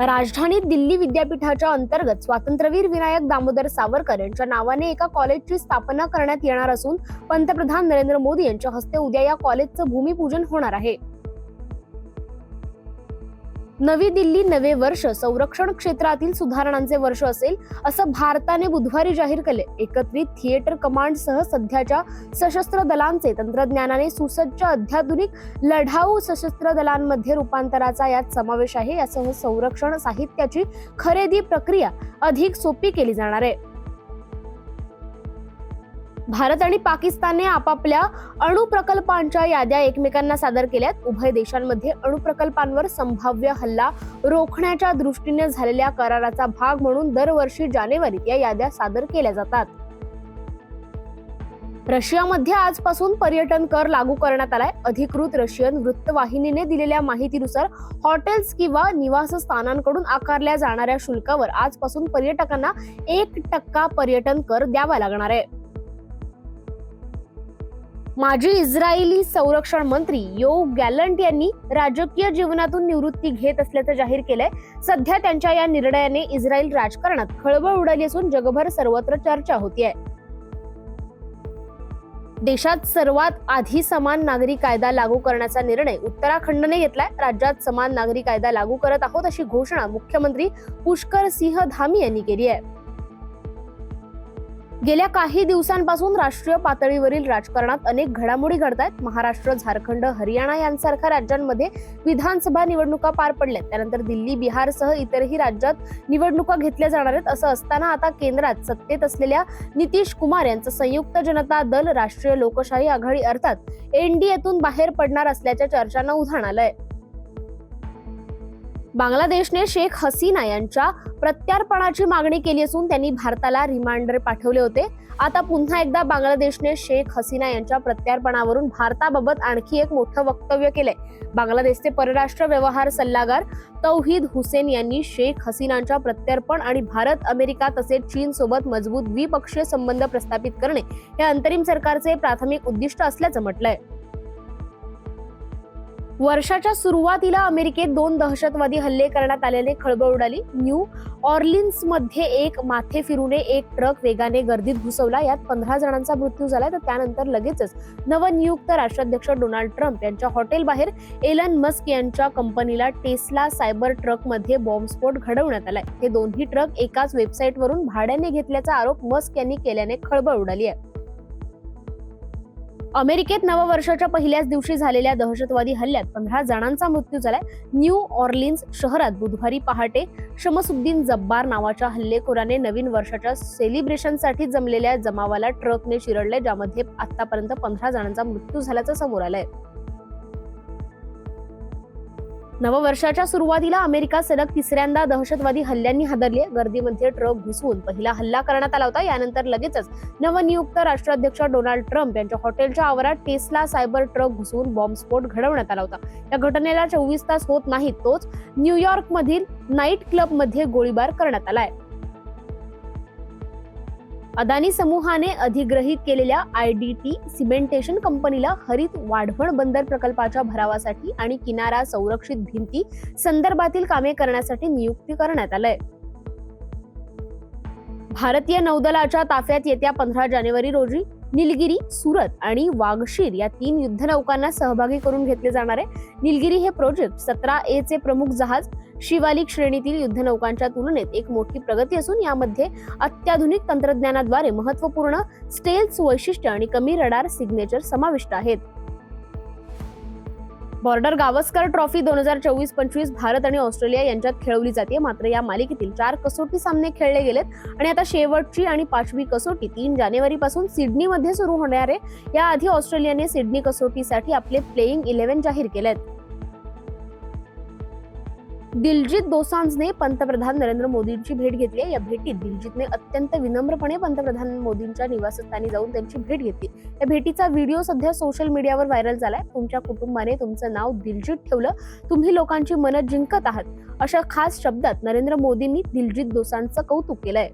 राजधानीत दिल्ली विद्यापीठाच्या अंतर्गत स्वातंत्र्यवीर विनायक दामोदर सावरकर यांच्या नावाने एका कॉलेजची स्थापना करण्यात येणार असून पंतप्रधान नरेंद्र मोदी यांच्या हस्ते उद्या या कॉलेजचं भूमिपूजन होणार आहे. नवी दिल्ली नवे वर्ष संरक्षण क्षेत्रातील सुधारणांचे वर्ष असेल असं भारताने बुधवारी जाहीर केले. एकत्रित थिएटर कमांडसह सध्याच्या सशस्त्र दलांचे तंत्रज्ञानाने सुसज्ज अत्याधुनिक लढाऊ सशस्त्र दलांमध्ये रूपांतराचा यात समावेश आहे. यासह संरक्षण साहित्याची खरेदी प्रक्रिया अधिक सोपी केली जाणार आहे. भारत आणि पाकिस्तानने आपापल्या अणुप्रकल्पांच्या याद्या एकमेकांना सादर केल्यात. उभय देशांमध्ये अणुप्रकल्पांवर संभाव्य हल्ला रोखण्याच्या दृष्टीने झालेल्या कराराचा भाग म्हणून दरवर्षी जानेवारीत या याद्या सादर केल्या जातात. रशियामध्ये आजपासून पर्यटन कर लागू करण्यात आलाय. अधिकृत रशियन वृत्तवाहिनीने दिलेल्या माहितीनुसार हॉटेल्स किंवा निवासस्थानांकडून आकारल्या जाणाऱ्या शुल्कावर आजपासून पर्यटकांना एक टक्का पर्यटन कर द्यावा लागणार आहे. माजी इस्रायली संरक्षण मंत्री यो गॅलंट यांनी राजकीय जीवनातून निवृत्ती घेत असल्याचं जाहीर केलंय. सध्या त्यांच्या या निर्णयाने इस्रायल राजकारणात खळबळ उडाली असून जगभर सर्वत्र चर्चा होतीये. देशात सर्वात आधी समान नागरी कायदा लागू करण्याचा निर्णय उत्तराखंडने घेतलाय. राज्यात समान नागरी कायदा लागू करत आहोत अशी घोषणा मुख्यमंत्री पुष्कर सिंह धामी यांनी केली आहे. गेल्या काही दिवसांपासून राष्ट्रीय पातळीवरील राजकारणात अनेक घडामोडी घडत आहेत महाराष्ट्र झारखंड हरियाणा यांसारख्या राज्यांमध्ये विधानसभा निवडणुका पार पडल्यात. त्यानंतर दिल्ली बिहारसह इतरही राज्यात निवडणुका घेतल्या जाणार आहेत असं असताना आता केंद्रात सत्तेत असलेल्या नितीश कुमार यांचं संयुक्त जनता दल राष्ट्रीय लोकशाही आघाडी अर्थात एनडीएतून बाहेर पडणार असल्याच्या चर्चांना उधाण आलंय. बांगलादेशने शेख हसीना यांच्या प्रत्यार्पणाची मागणी केली असून त्यांनी भारताला रिमांडर पाठवले होते. आता पुन्हा एकदा बांगलादेशने शेख हसीना यांच्या प्रत्यार्पणावरून भारताबाबत आणखी एक मोठं वक्तव्य केलंय. बांगलादेशचे परराष्ट्र व्यवहार सल्लागार तौहीद हुसेन यांनी शेख हसीनांच्या प्रत्यार्पण आणि भारत अमेरिका तसेच चीन सोबत मजबूत द्विपक्षीय संबंध प्रस्थापित करणे हे अंतरिम सरकारचे प्राथमिक उद्दिष्ट असल्याचं म्हटलंय. वर्षाच्या सुरुवातीला अमेरिकेत दोन दहशतवादी हल्ले करण्यात आल्याने खळबळ उडाली. न्यू ऑर्लिन्समध्ये एक माथे फिरूने एक ट्रक वेगाने गर्दीत घुसवला. यात पंधरा जणांचा मृत्यू झाला. तर त्यानंतर लगेचच नवनियुक्त राष्ट्राध्यक्ष डोनाल्ड ट्रम्प यांच्या हॉटेल बाहेर एलन मस्क यांच्या कंपनीला टेस्ला सायबर ट्रकमध्ये बॉम्बस्फोट घडवण्यात आलाय. हे दोन्ही ट्रक एकाच वेबसाईटवरून भाड्याने घेतल्याचा आरोप मस्क यांनी केल्याने खळबळ उडाली आहे. अमेरिकेत नववर्षाच्या पहिल्याच दिवशी झालेल्या दहशतवादी हल्ल्यात पंधरा जणांचा मृत्यू झालाय. न्यू ऑर्लिन्स शहरात बुधवारी पहाटे शमसुद्दीन जब्बार नावाच्या हल्लेखोराने नवीन वर्षाच्या सेलिब्रेशनसाठी जमलेल्या जमावाला ट्रकने चिरडले ज्यामध्ये आतापर्यंत पंधरा जणांचा मृत्यू झाल्याचं समोर आलंय. नववर्षाच्या सुरुवातीला अमेरिका सलग तिसऱ्यांदा दहशतवादी हल्ल्यांनी हादरली गर्दीमध्ये म्हणजे ट्रक घुसवून पहिला हल्ला करण्यात आला होता. यानंतर लगेचच नवनियुक्त राष्ट्राध्यक्ष डोनाल्ड ट्रम्प यांच्या हॉटेलच्या आवारात टेस्ला सायबर ट्रक घुसवून बॉम्बस्फोट घडवण्यात आला होता. या घटनेला चोवीस तास होत नाहीत तोच न्यूयॉर्क मधील नाईट क्लबमध्ये गोळीबार करण्यात आला आहे. अदानी समूहाने अधिग्रहित केलेल्या आयडीटी सिमेंटेशन कंपनीला हरित वाढवण बंदर प्रकल्पाच्या भरावासाठी आणि किनारा संरक्षित भिंती संदर्भातील कामे करण्यासाठी नियुक्ती करण्यात आलंय. भारतीय नौदलाच्या ताफ्यात येत्या पंधरा जानेवारी रोजी निलगिरी सुरत आणि वाघशीर या तीन युद्धनौकांना सहभागी करून घेतले जाणार आहे. निलगिरी हे प्रोजेक्ट सतरा ए चे प्रमुख जहाज शिवालिक श्रेणीतील युद्धनौकांच्या तुलनेत एक मोठी प्रगती असून यामध्ये अत्याधुनिक तंत्रज्ञानाद्वारे महत्त्वपूर्ण स्टेल्स वैशिष्ट्य आणि कमी रडार सिग्नेचर समाविष्ट आहेत. बॉर्डर गावस्कर ट्रॉफी दोन हजार चोवीस पंचवीस भारत आणि ऑस्ट्रेलिया यांच्यात खेळवली जाते. मात्र या मालिकेतील चार कसोटी सामने खेळले गेलेत आणि आता शेवटची आणि पाचवी कसोटी तीन जानेवारीपासून सिडनीमध्ये सुरू होणार. आहे याआधी ऑस्ट्रेलियाने सिडनी कसोटीसाठी आपले प्लेईंग इलेव्हन जाहीर केलेत. दिलजित दोसांजने पंतप्रधान नरेंद्र मोदींची भेट घेतली आहे. या भेटीत दिलजितने अत्यंत विनम्रपणे पंतप्रधान मोदींच्या निवासस्थानी जाऊन त्यांची भेट घेतली. या भेटीचा व्हिडिओ सध्या सोशल मीडियावर व्हायरल झालाय. तुमच्या कुटुंबाने तुमचं नाव दिलजित ठेवलं. तुम्ही लोकांची मनं जिंकत आहात. अशा खास शब्दात नरेंद्र मोदींनी दिलजित दोसांचं कौतुक केलंय.